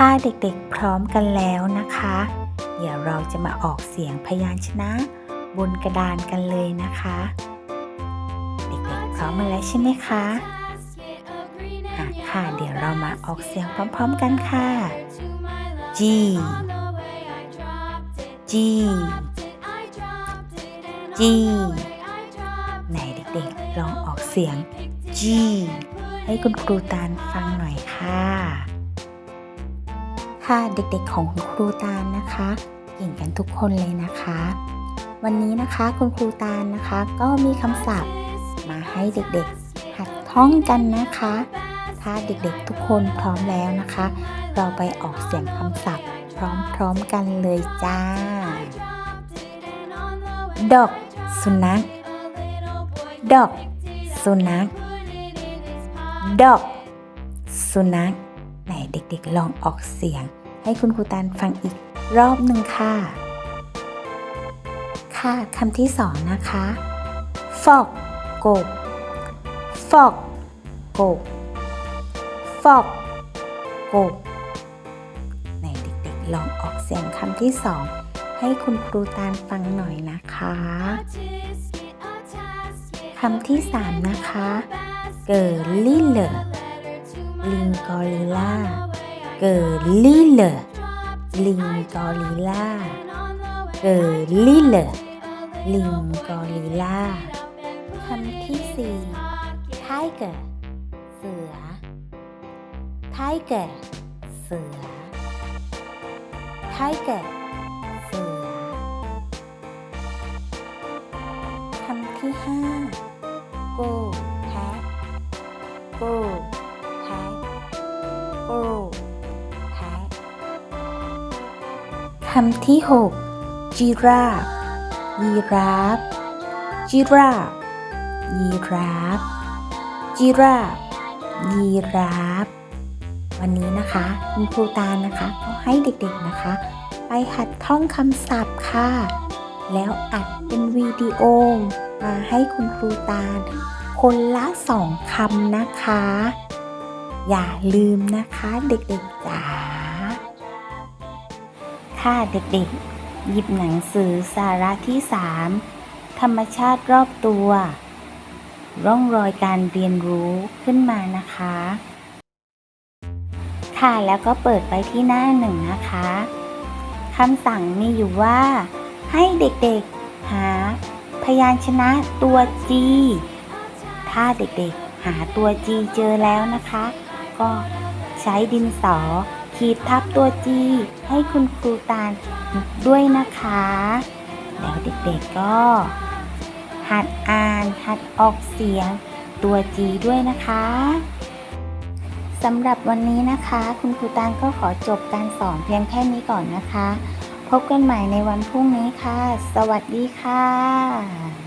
ถ้าเด็กๆพร้อมกันแล้วนะคะ เดี๋ยวเราจะมาออกเสียงพยัญชนะ บนกระดานกันเลยนะคะ เด็กๆพร้อมมาแล้วใช่ไหมคะอะค่ะ เดี๋ยวเรามาออกเสียงพร้อมๆกันค่ะ G G G ไหนเด็กๆลองออกเสียง G ให้คุณครูตาลฟังหน่อยค่ะ ค่ะเด็กๆของคุณครูตาลนะคะเก่งกันทุกคนเลยนะคะ วันนี้นะคะคุณครูตาลนะคะก็มีคำศัพท์มาให้เด็กๆ หัดท่องกันนะคะ ถ้าเด็กๆทุกคนพร้อมแล้วนะคะ เราไปออกเสียงคำศัพท์ พร้อมๆกันเลยจ้า ดอกสุนัข ดอกสุนัข ดอกสุนัข ไหนเด็กๆลองออกเสียง ให้คุณครูตาลฟังอีกรอบหนึ่งค่ะ ค่ะคำที่สองนะคะฟอกกบฟอกกบฟอกกบไหนเด็กๆลองออกเสียงคำที่สองให้คุณครูตาลฟังหน่อยนะคะ คำที่สามนะคะ เกิดลิเลอ ลิงกอริลล่าเกิดลิเลลิงกอริลล่าเกิดลิเลลิงกอริลล่าคำที่สี่ไทเกอร์เสือไทเกอร์เสือไทเกอร์เสือคำที่ห้า go tag go tag คำที่หก giraffe ยีราฟ giraffe ยีราฟ giraffe ยีราฟวันนี้นะคะคุณครูตาลนะคะก็ให้เด็กๆนะคะ ไปหัดท่องคำศัพท์ค่ะ แล้วอัดเป็นวิดีโอ มาให้คุณครูตาลคนละสองคำนะคะ อย่าลืมนะคะเด็กๆจ๋า ค่ะเด็กๆ หยิบหนังสือสาระที่ 3 ธรรมชาติรอบตัว ร่องรอยการเรียนรู้ขึ้นมานะคะ ค่ะแล้วก็เปิดไปที่หน้าหนึ่งนะคะคำสั่งมีอยู่ว่า ให้เด็กๆ หาพยัญชนะตัว G ถ้าเด็กๆ หาตัว G เจอแล้วนะคะ ก็ใช้ดินสอ ขีดทับตัว G ให้คุณครูตาลด้วยนะคะ แล้วเด็กๆก็ หัดอ่าน หัดออกเสียงตัว G ด้วยนะคะสำหรับวันนี้นะคะ คุณครูตาลก็ขอจบการสอนเพียงแค่นี้ก่อนนะคะ พบกันใหม่ในวันพรุ่งนี้ค่ะ สวัสดีค่ะ